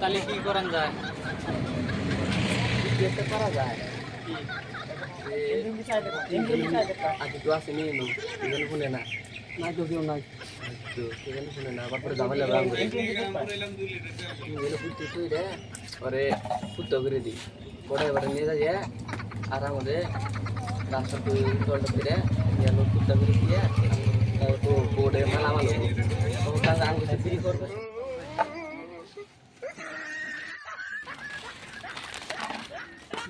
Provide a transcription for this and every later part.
তাহলে কি করান যায়? করা যায়। আজ তো আসে নিয়ে নো এখানে শুনে না। নাই তো কেউ নাই। তো সেখানে শুনে না আবার পরে ঝামেলা রাম করে এগুলো কুত্তে তুই রে? পরে কুত্তা করে দিই। পরে এবারে নিয়ে যাই আর আমাদের রাস্তা তুই জলটা ফিরে নিয়ে লোক করে দিয়ে তো বোর্ডে মালা মালো তখন তার ফ্রি করবে।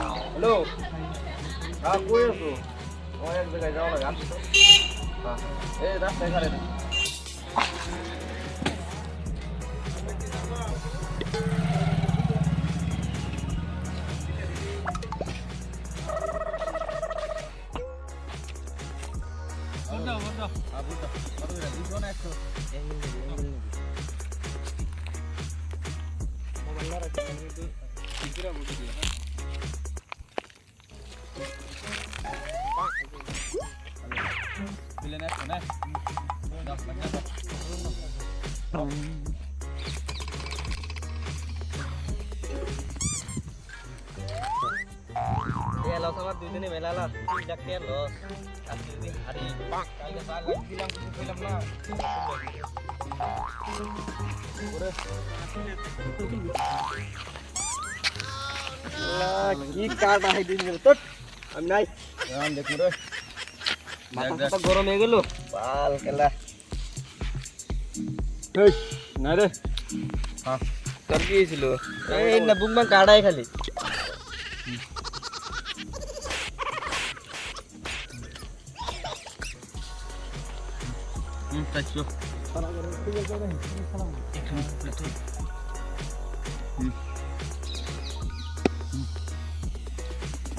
হ্যালো হ্যাঁ কই আছো আমার এক জায়গায় যাওয়া লাগে আসো তো হ্যাঁ এই রাস্তায় খারে এ লস আমার দুই দিনে মেলা লাস তিন লাখ টাকা লস আজকে যদি হারি কালকে চার লাখ দিলাম কিছু পেলাম না কি কাট আই দিন গেল তো আমি নাই দেখুন রে। মাথা গরম হয়ে গেল? বাল খেলা এই না রে। তোর কি হয়েছিল? এই না বুমবাং কাড়াই খালি।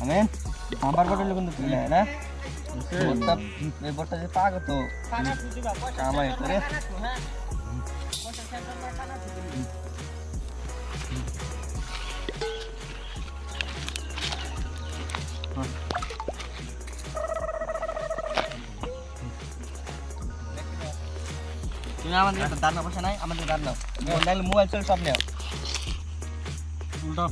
আমেন আমার বটলে কিন্তু তুলে না বটটা এই বটটা যে পাগ তো কামাই করে তুমি আমাদের দাঁড় না বসে নাই আমাদের দাঁড় নাও মোবাইল মোবাইল চল সব নেও উল্টো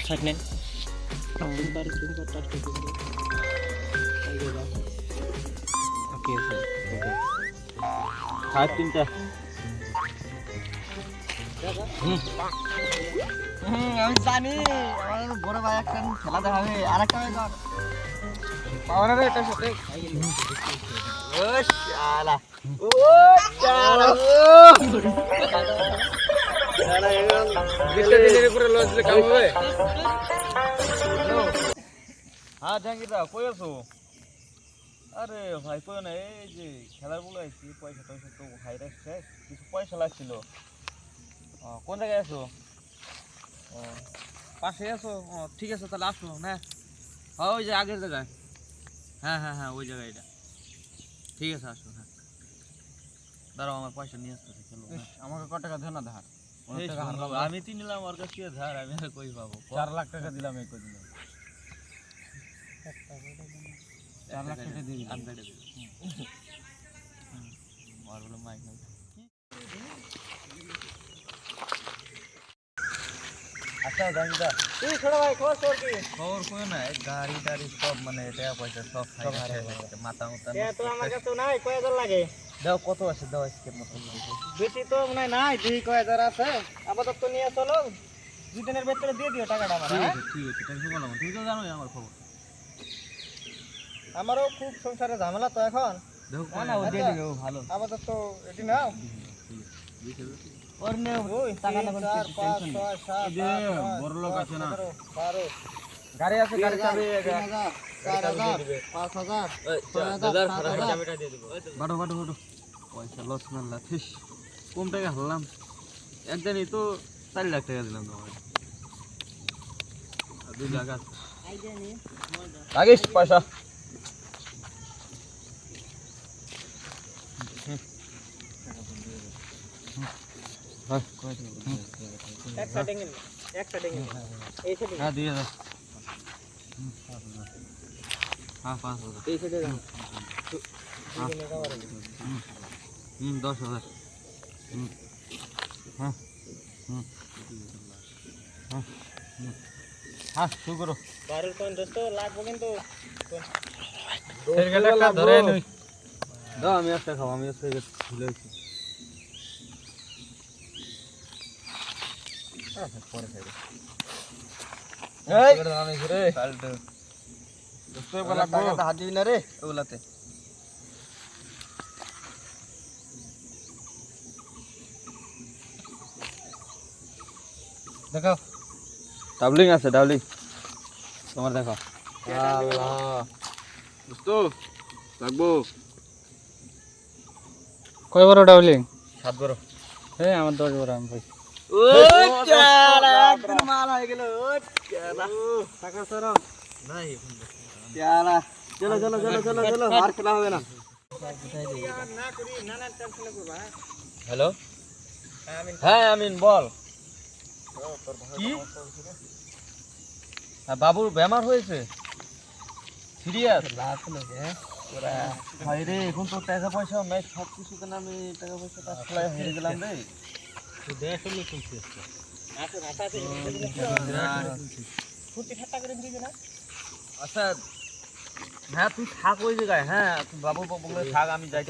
সাইড নেন ওকে স্যার ওকে হাত তিনটা হুম, আমি জানি আমার বড় ভাই একটা খেলা দেখাবে আর একটা ভাই কর পাওয়ার রে এটা সাথে ও শালা ও হ্যাঁ জাহাঙ্গীর দা কই আছো? আরে ভাই, কই না, এই যে খেলার বলে আইছি, পয়সা টয়সা তো হাই রাখছে কিছু পয়সা লাগছিল। কোন জায়গায় আছো? পাশে আছো? ঠিক আছে, তাহলে আসো, না? হ্যাঁ ওই যে আগের জায়গায়। হ্যাঁ হ্যাঁ হ্যাঁ ওই জায়গায় এটা। ঠিক আছে আসো হ্যাঁ। দাঁড়াও আমার পয়সা নিয়ে আসতেছে চলো হ্যাঁ। আমাকে কত টাকা দেন না ধার? আমি তিন নিলাম ওর কাছ ধার আমি আর কই পাবো? চার লাখ টাকা দিলাম এই কদিন। চার লাখ টাকা দিয়ে দিলাম। আর বলো মাইক নাই আচ্ছা জানিদা তুই ছোট ভাই খবর তোর কি? খবর কই না গাড়ি টাড়ি সব মানে টাকা পয়সা সব সব খাই হারাই গেছে মাথা মাথা তো আমার কাছে নাই? কয় হাজার লাগে? দাও কত আছে? দাও আজকের মতো। বেশি তো মনে নাই দুই কয় হাজার আছে। আপাতত নিয়ে চলো। দুই দিনের ভেতরে দিয়ে দিও টাকাটা আমার ঠিক হ্যাঁ? আছে ঠিক আছে টেনশন করলাম তুমি তো জানোই আমার খবর। আমারও খুব সংসারে ঝামেলা তো এখন। দেখো না, ও দিয়ে দিবে, ভালো। আপাতত এটি নাও। ওর নে টাকা না। চার পাঁচ ছয় সাত এই যে বড় লোক আছে না? গাড়ি আছে গাড়ি চাবি চার হাজার পাঁচ হাজার ছয় হাজার সাত হাজার। বাটো বাটো বাটো পয়সা লস মারলা ঠিস। কম টাকা হারলাম। একদিনই তো চার লাখ টাকা দিলাম তোমার আর দুই লাখ আছে। লাগিস পয়সা। এক সেটিং এক সেটিং এই সেটিং হ্যাঁ হ্যাঁ পাঁচ হাজার। এই হুম দশ হাজার। হুম। হ্যাঁ। হুম। হ্যাঁ। হুম। হ্যাঁ শুরু করো। বারোর লাগবো কিন্তু ধরে নই। দাও আমি একটা খাব আমি একটা গেছি এই আমি ঘুরে টাকাটা হাত দিবি না রে ওগুলাতে দেখাও। ডাবলিং আছে ডাবলিং। তোমার দেখো আল্লাহ। বুঝতো লাগবো কয় বড় ডাবলিং? সাত বড়। হ্যাঁ আমার দশ বড় আমি পাই মাল হয়ে গেল টাকা সরম নাই চলো চলো চলো চলো চলো আর খেলা হবে না। না করি না না টেনশন করবা হ্যালো? হ্যাঁ আমিন বল। কি? বাবুর বেমার হয়েছে? সিরিয়াস ভাই রে এখন তো টাকা পয়সা নাই সব কিছুতে না আমি টাকা পয়সা হেরে গেলাম রে। করে আচ্ছা হ্যাঁ হ্যাঁ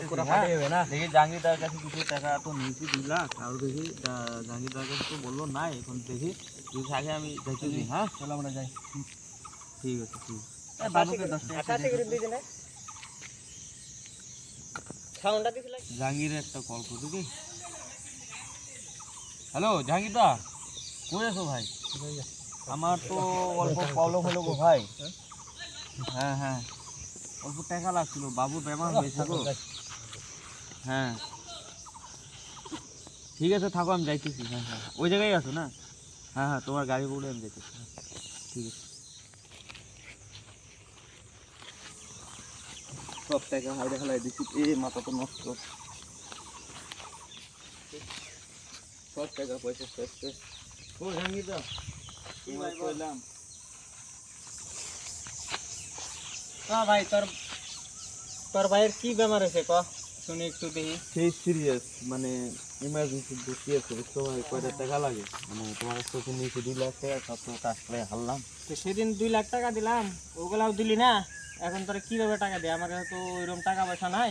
করে হ্যাঁ যাই ঠিক আছে ঠিক আছে বাবুকে করে একটা কল করতো কি হ্যালো জাহাঙ্গীরদা কই আছো ভাই? আমার তো অল্প প্রবলেম হলো গো ভাই। হ্যাঁ হ্যাঁ। অল্প টাকা লাগছিল বাবুর বেমার হয়েছে গো। হ্যাঁ। ঠিক আছে থাকো আমি যাইতেছি। হ্যাঁ হ্যাঁ। ওই জায়গায় আছো না? হ্যাঁ হ্যাঁ তোমার গাড়ি বলে আমি যাইতেছি। হ্যাঁ, ঠিক আছে। সব টাকা হাইরে হালাই দিচ্ছি এ মাথা তো নষ্ট। সব টাকা পয়সা ও ভাই হ্যাঁ তোর তোর ভাইয়ের কি বেমার হয়েছে ক? শুনি একটু দেখি। সেই সিরিয়াস মানে ইমার্জেন্সি বেশি আছে ভাই কয়টা টাকা লাগে? মানে তোমার কাছে নিচে দুই লাখ টাকা কাজ করে হারলাম। তো সেদিন দুই লাখ টাকা দিলাম ওগুলাও দিলি না? এখন তোরা কীভাবে টাকা দে? আমার কাছে তো ওইরকম টাকা পয়সা নাই।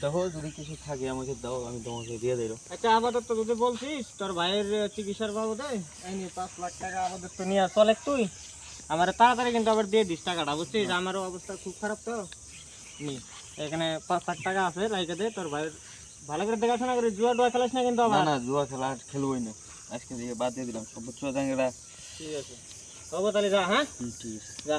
দেখো যদি কিছু থাকে আমাকে দাও আমি তোমাকে দিয়ে দিল আচ্ছা আপাতত যদি বলছিস তোর ভাইয়ের চিকিৎসার বাবদে? নে পাঁচ লাখ টাকা আপাতত নিয়ে চলে তুই। আমার তাড়াতাড়ি কিন্তু আবার দিয়ে দিস টাকাটা বুঝছিস? আমারও অবস্থা খুব খারাপ তো। নি এখানে পাঁচ লাখ টাকা আছে লাইকে দে তোর ভাইয়ের ভালো করে দেখাশোনা করে জুয়া ডুয়া খেলাস না কিন্তু না না জুয়া খেলা আর খেলবোই না। আজকে থেকে বাদ দিয়ে দিলাম সব বুঝছ? জাঙ্গিরা ঠিক আছে। হব তাহলে যা হ্যাঁ? ঠিক আছে। যা।